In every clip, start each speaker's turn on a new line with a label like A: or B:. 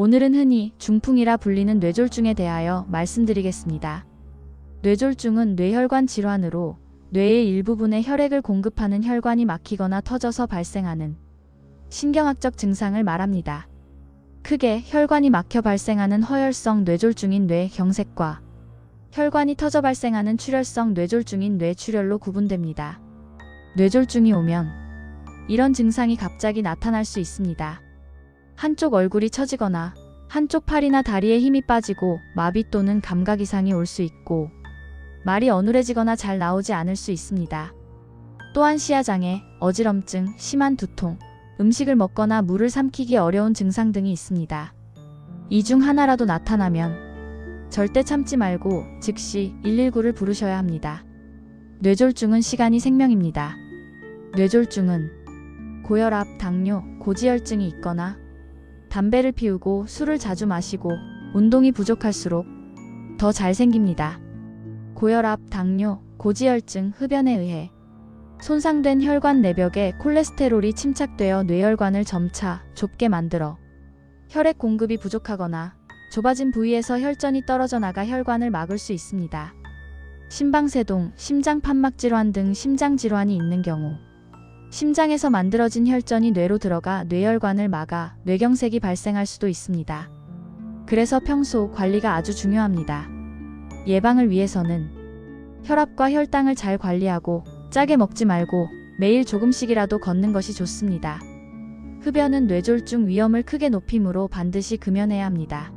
A: 오늘은 흔히 중풍이라 불리는 뇌졸중에 대하여 말씀드리겠습니다. 뇌졸중은 뇌혈관 질환으로 뇌의 일부분에 혈액을 공급하는 혈관이 막히거나 터져서 발생하는 신경학적 증상을 말합니다. 크게 혈관이 막혀 발생하는 허혈성 뇌졸중인 뇌경색과 혈관이 터져 발생하는 출혈성 뇌졸중인 뇌출혈로 구분됩니다. 뇌졸중이 오면 이런 증상이 갑자기 나타날 수 있습니다. 한쪽 얼굴이 처지거나 한쪽 팔이나 다리에 힘이 빠지고 마비 또는 감각 이상이 올 수 있고 말이 어눌해지거나 잘 나오지 않을 수 있습니다. 또한 시야장애, 어지럼증, 심한 두통, 음식을 먹거나 물을 삼키기 어려운 증상 등이 있습니다. 이 중 하나라도 나타나면 절대 참지 말고 즉시 119를 부르셔야 합니다. 뇌졸중은 시간이 생명입니다. 뇌졸중은 고혈압, 당뇨, 고지혈증이 있거나 담배를 피우고 술을 자주 마시고 운동이 부족할수록 더 잘 생깁니다. 고혈압, 당뇨, 고지혈증, 흡연에 의해 손상된 혈관 내벽에 콜레스테롤이 침착되어 뇌혈관을 점차 좁게 만들어 혈액 공급이 부족하거나 좁아진 부위에서 혈전이 떨어져 나가 혈관을 막을 수 있습니다. 심방세동, 심장 판막 질환 등 심장 질환이 있는 경우 심장에서 만들어진 혈전이 뇌로 들어가 뇌혈관을 막아 뇌경색이 발생할 수도 있습니다. 그래서 평소 관리가 아주 중요합니다. 예방을 위해서는 혈압과 혈당을 잘 관리하고 짜게 먹지 말고 매일 조금씩이라도 걷는 것이 좋습니다. 흡연은 뇌졸중 위험을 크게 높이므로 반드시 금연해야 합니다.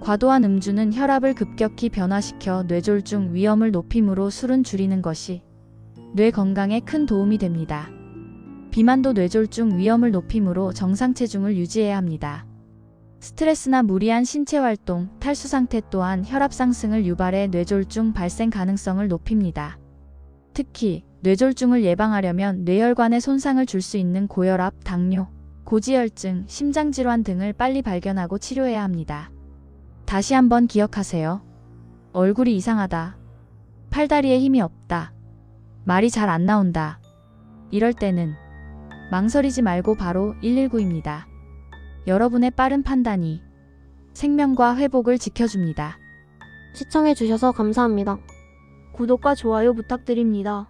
A: 과도한 음주는 혈압을 급격히 변화시켜 뇌졸중 위험을 높이므로 술은 줄이는 것이 뇌 건강에 큰 도움이 됩니다. 비만도 뇌졸중 위험을 높이므로 정상 체중을 유지해야 합니다. 스트레스나 무리한 신체 활동, 탈수 상태 또한 혈압 상승을 유발해 뇌졸중 발생 가능성을 높입니다. 특히 뇌졸중을 예방하려면 뇌혈관에 손상을 줄 수 있는 고혈압, 당뇨, 고지혈증, 심장질환 등을 빨리 발견하고 치료해야 합니다. 다시 한번 기억하세요. 얼굴이 이상하다. 팔다리에 힘이 없다. 말이 잘 안 나온다. 이럴 때는 망설이지 말고 바로 119입니다. 여러분의 빠른 판단이 생명과 회복을 지켜줍니다.
B: 시청해주셔서 감사합니다.
C: 구독과 좋아요 부탁드립니다.